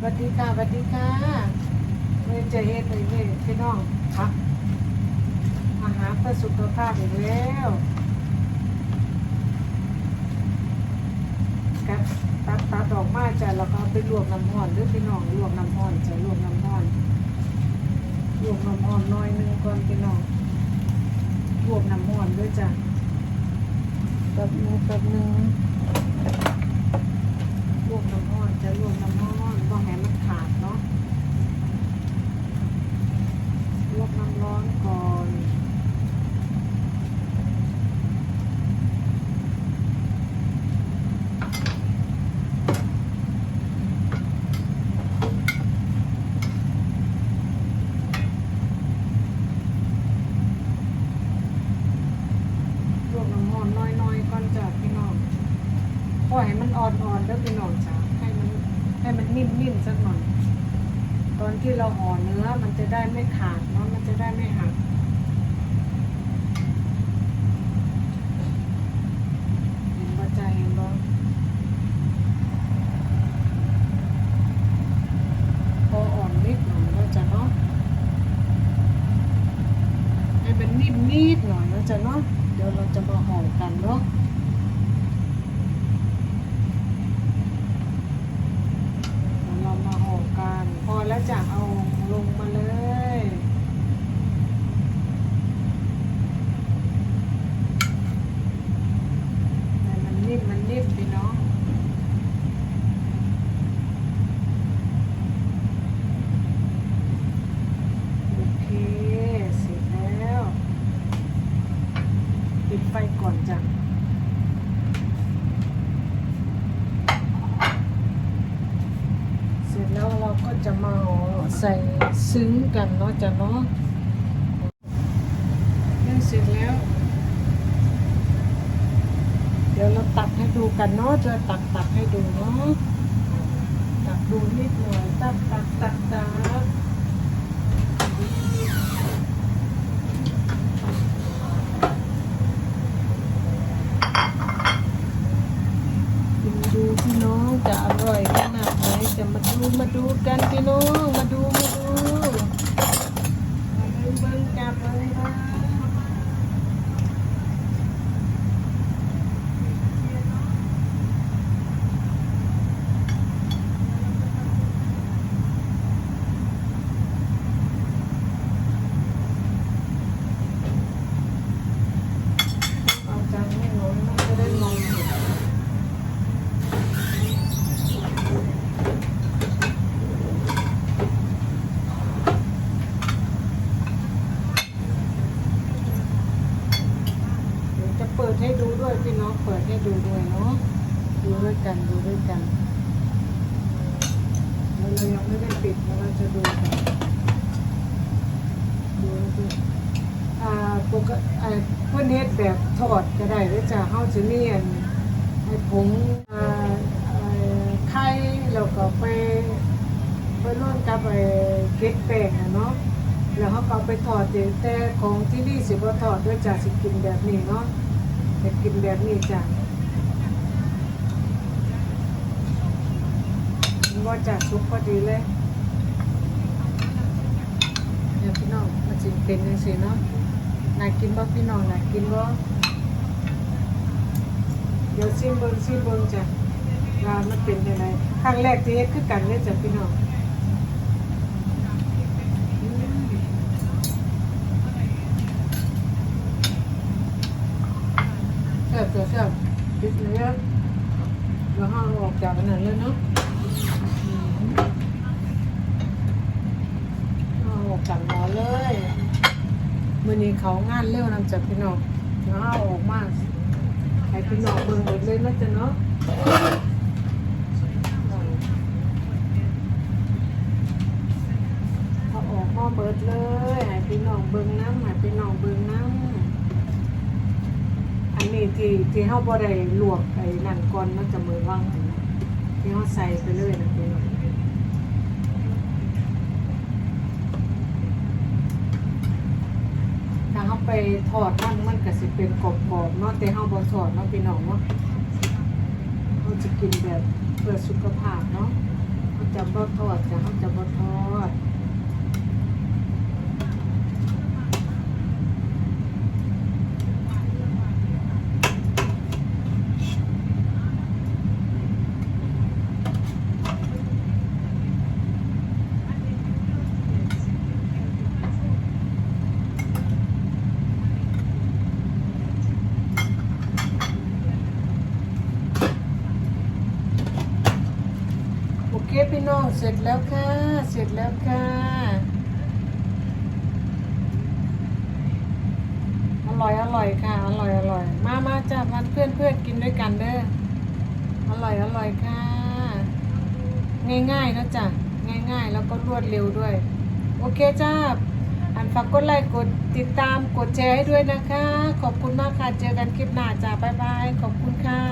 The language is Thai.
สวัสดีค่ะสวัสดีค่ะเมื่อจะเฮ็ดเลยนี่พี่น้องครับอาหารเพื่อสุขภาพอีกแล้วกับตัดตัดออกมาจ้ะแล้วก็ไปลวกน้ำร้อนหรือพี่น้องลวกน้ำร้อนจะลวกน้ำร้อนลวกน้ำร้อนน้อยหนึงก่อนพี่น้องลวกน้ำร้อนด้วยจ้ะแป๊บนึงแป๊บนึงลวกน้ำร้อนจะลวกน้ำร้อนบ่ให้มันขาดเนาะลวกน้ำ ร้อนก่อนลวกน้ำร้อนน้อยๆก่อนจ้ะพี่น้องปล่อยให้มันอ่อนๆแล้วพี่น้องจ้าให้มันให้มันนิ่มๆสักหน่อย ตอนที่เราห่อเนื้อมันจะได้ไม่ขาดเนาะมันจะได้ไม่หักเห็นบ่ใจเห็นบ่พออ่อนนิดหน่อยแล้วจะเนาะให้มันนิ่มนิดหน่อยแล้วจะเนาะเดี๋ยวเราจะมาห่อกันเนาะ เดี๋ยวเรามาห่อกันพอแล้วจะเอาลงมาเลยให้มัน นพี่น้องโอเคเสร็จแล้ว ปิดไฟก่อนจ้ะเสร็จแล้วเราก็จะมาใส่ซึ้งกันเนาะจ้ะเนาะเสร็จแล้ว ดี๋ยวเราตักให้ดูกันเนาะจะตักตักให้ดูเนาะตักดูนิดหน่อยตักตักตักตักดูพี่น้องจะอร่อยขนาดไหนจะมาดูมาดูกันพี่น้องมาดูมาดูมาเบิ่งเบิ่งจับเบิ่งเบิ่ง เอาจานให้น้องมันจะได้มองเห็นเดี๋ยวจะเปิดให้ดูด้วยพี่น้องเปิดให้ดูด้วยเนาะดูด้วยกันดูด้วยกันเรายังไม่ได้ปิดเราจะดูกันดูดูอ่าปกติอ่าเพื่อนเฮ็ดแบบทอดก็ได้หรือจะเฮาจะเนียนให้ผงอ่าอ่าไข่แล้วก็ไปไปร่วมกับไอ้เกล็ดแป้งอะเนาะแล้วเขาก็เอาไปทอดแต่ของที่นี่สิบ่ทอดด้วยจ้ะสิกินแบบนี้เนาะ จะกินแบบนี้จ้ะมันว่าจะสุกพอดีเลยเนี่ยพี่น้องมันสิเป็นจังซี่เนาะน่ากินบ่พี่น้องน่ากินบ่เดี๋ยวซิมเบิ่งซิมเบิ่งจ้ะว่ามันเป็นยังไงครั้งแรกที่เฮ็ดคือกันเลยจ้ะพี่น้องอืมแซ่บจ้ะแซ่บติดเนื้อแล้วห้าออกจากอันนั้นเลยเนาะอืมเอาออกจากหมอเลยมื่อนี้เขางานเร็วนำจากพี่น้องห้าออกมากให้พี่น้องเบิ่งหมดเลยนะจ๊ะเนาะเอาออกมาเบิดเลยให้พี่น้องเบิ่งน้ำให้พี่น้องเบิ่งน้ำอันนี้ที่ที่เฮาบ่ได้ลวกไอ้นั่นก่อนมันจะมือว่างหั่นนะที่เฮาใส่ไปเลยนะพี่น้องถ้าเขาไปทอดมันมันก็สิเป็นกรอบๆเนาะแต่เฮาบ่ทอดเนาะพี่น้องเนาะเขาจะกินแบบเพื่อสุขภาพเนาะเขาจะบ่ทอดจะเขาจะบทอด โอเคพี่น้อง เสร็จแล้วค่ะ เสร็จแล้วค่ะ อร่อยอร่อยค่ะ อร่อยอร่อย มามาจ้าพันเพื่อนเพื่อนกินด้วยกันเด้อ อร่อยอร่อยค่ะ ง่ายๆนะจ๊ะง่ายๆ แล้วก็รวดเร็วด้วย โอเคจ้าอันฝากกดไลค์กดติดตามกดแชร์ให้ด้วยนะคะ ขอบคุณมากค่ะ เจอกันคลิปหน้าจ้าบ๊ายบาย ขอบคุณค่ะ